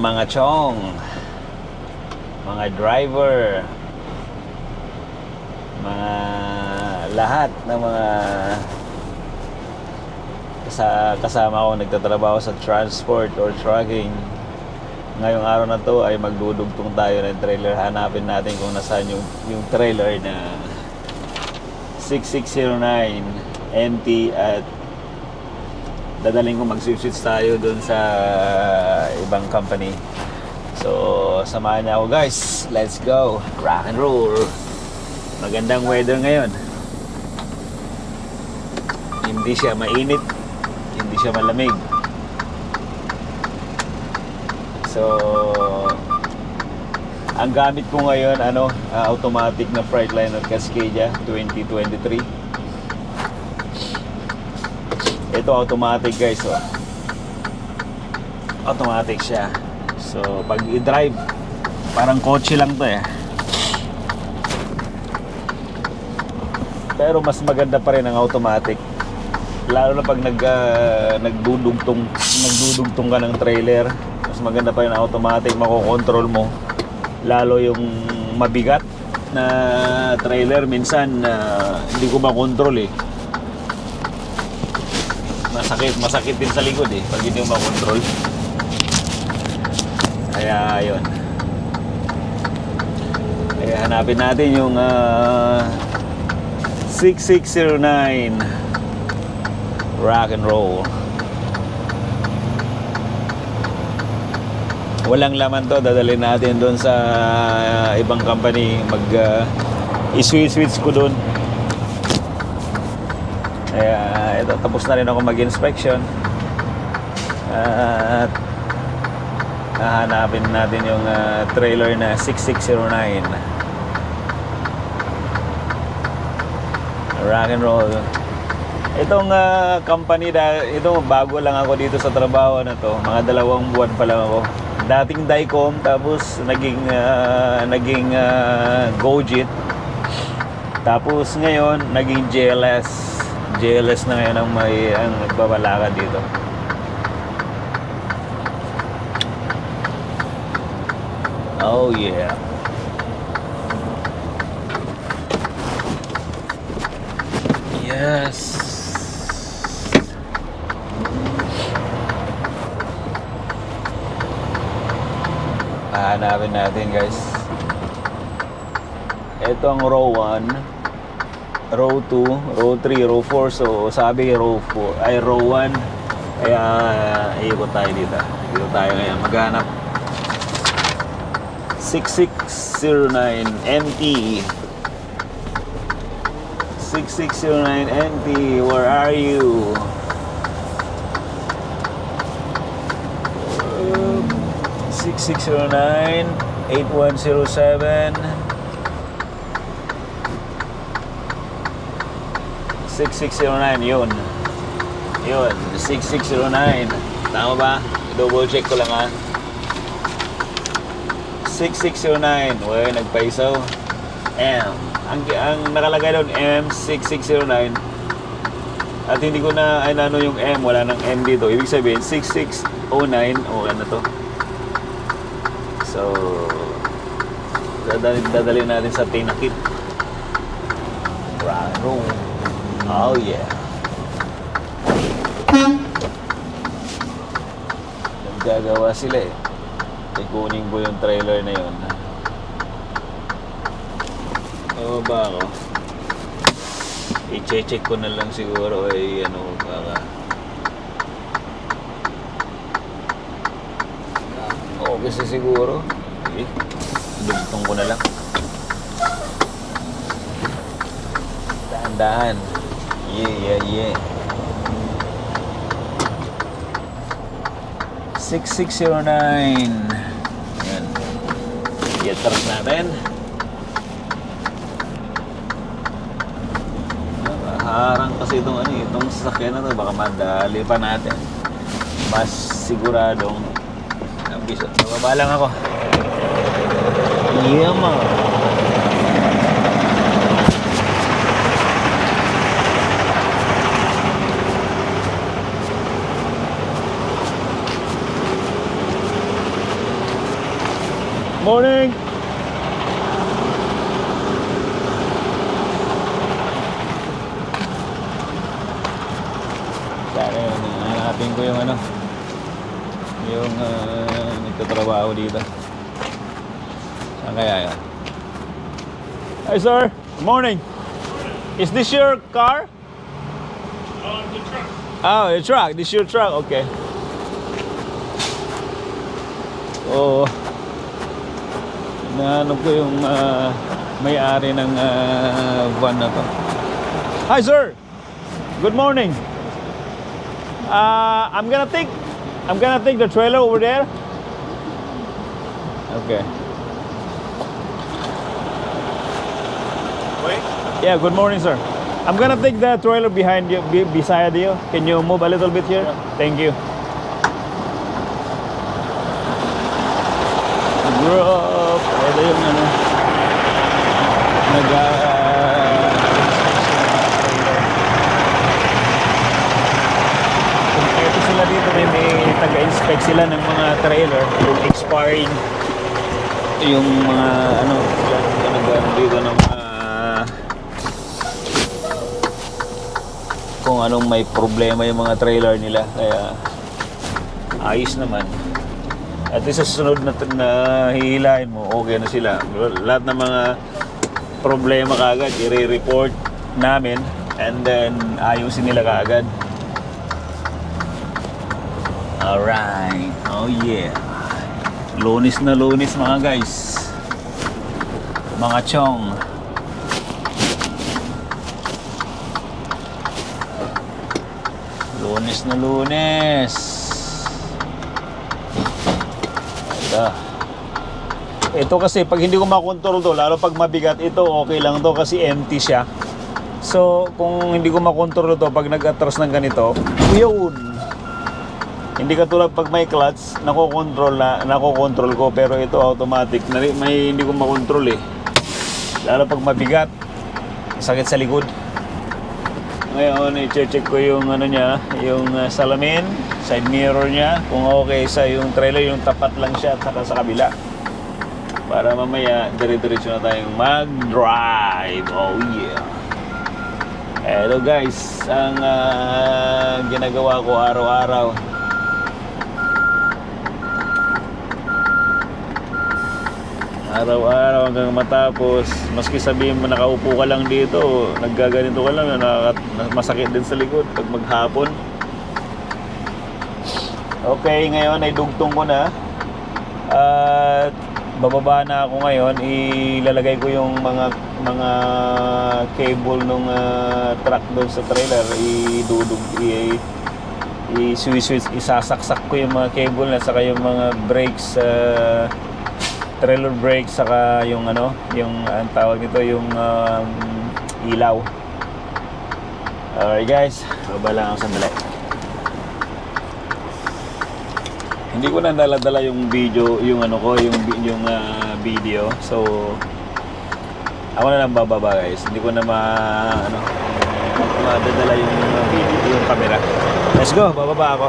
mga chong, mga driver, mga lahat ng mga sa kasama ko nagtatrabaho sa transport or trucking. Ngayong araw na to ay magdudugtong tayo ng trailer. Hanapin natin kung nasaan yung, yung trailer na 6609 MT at dadaling ko mag-switch tayo dun sa ibang company. So, samahan niya ako guys. Let's go. Rock and roll. Magandang weather ngayon. Hindi siya mainit. Hindi siya malamig. So, ang gamit ko ngayon, ano, ah, automatic na Freightliner Cascadia 2023. Ito automatic guys, oh. Automatic siya. So, pag i-drive, parang kotse lang to eh. Pero mas maganda pa rin ang automatic. Lalo na pag nag, ah, nagdudugtong, nagdudugtong ka ng trailer, mas maganda pa rin ang automatic, makokontrol mo. Lalo yung mabigat na trailer, minsan ah, hindi ko makontrol eh. Masakit, masakit din sa likod eh, pag hindi mo makontrol. Kaya, yun. Kaya hanapin natin yung ah, 6609 rock and roll. Walang laman to, dadalhin natin doon sa ah, ibang company mag ah, i-switch ko doon. Kaya ito, tapos na rin ako mag-inspection. At hahanapin natin yung ah, trailer na 6609. Rock and roll. Itong ah, company ito bago lang ako dito sa trabaho na to. Mga dalawang buwan pa lang ako. Dating Dicom tapos naging ah, naging ah, Gojit. Tapos ngayon naging JLS. JLS na ngayon ang may ang nagbabalakad dito. Oh yeah. Yes. Hahanapin natin guys. Ito ang row 1, row 2, row 3, row 4. So sabi row 4 ay row 1. Kaya ikot tayo dito. Dito tayo ngayon maghanap. 6609 MT 6609 NT, where are you? Um, 6609 8107 6609 yun. Yun 6609 tama ba? double check ko lang ha? 6609 Uy, nagpaisaw. M. Ang, ang nakalagay doon M6609 at hindi ko na ay ano yung M wala nang M dito. Ibig sabihin 6609 o ano to? So dadalhin, dadalhin natin sa tinakit Raro oh yeah naggagawa sila eh ikunin ko yung trailer na yun Oo ba ako? I-check ko na lang siguro ay ano baka Okay sa siguro. Eh, dugtong ko na lang. Dahan-dahan. Yeah, yeah, yeah. 6609. Yan. Yatras natin. harang kasi itong ano itong sasakyan na to baka madali pa natin mas siguradong ambisyon bababa lang ako yeah man Morning! Yun, hanapin ko yung ano, yung uh, nagtatrabaho dito. Saan kaya yun? Hi sir, good morning. Is this your car? Uh, the truck. Oh, your truck. This your truck. Okay. Oo. Naano ko yung ah, may-ari ng ah, van na to. Hi sir. Good morning. Uh, I'm gonna take I'm gonna take the trailer over there. Okay. Wait. Yeah, good morning, sir. I'm gonna take the trailer behind you, be, beside you. Can you move a little bit here? Thank you. Drop. Ito yung ano. Nag ah, Ito sila dito, may, may taga-inspect sila ng mga trailer, yung expiring, yung mga ano, sila nag dito ng mga kung anong may problema yung mga trailer nila. Kaya ayos naman. At least sa susunod na, na hihilahin mo, okay na sila. Lahat ng mga problema kaagad, i-report namin and then ayusin nila kaagad. Alright. Oh yeah. Lunis na lunis mga guys. Mga chong. Lunes na lunes. Ito. Ito kasi pag hindi ko makontrol to, lalo pag mabigat ito, okay lang to kasi empty siya. So, kung hindi ko makontrol to, pag nag-atras ng ganito, yun. Hindi katulad pag may clutch, nakokontrol na, nakokontrol ko, pero ito automatic, na, may hindi ko makontrol eh. Lalo pag mabigat, sakit sa likod. Ngayon, i-check ko yung ano niya, yung uh, salamin, side mirror niya, kung okay sa yung trailer, yung tapat lang siya at saka sa kabila. Para mamaya, dire-diretso na tayong mag-drive. Oh yeah. Hello guys, ang ah, ginagawa ko araw-araw. Araw-araw hanggang matapos, maski sabihin mo nakaupo ka lang dito, naggaganito ka lang, masakit din sa likod pag maghapon. Okay, ngayon ay dugtong ko na. At bababa na ako ngayon, ilalagay ko yung mga mga cable nung ah, truck doon sa trailer, idudug i i switch isasaksak ko yung mga cable na saka yung mga brakes sa trailer brakes saka yung ano, yung ang tawag nito yung um, ilaw. Alright guys, baba lang ako sandali. Hindi ko na dala-dala yung video, yung ano ko, yung yung ah, video. So ako na lang bababa guys. Hindi ko na ma ano madadala yung ah, video, yung camera. Let's go, bababa ako.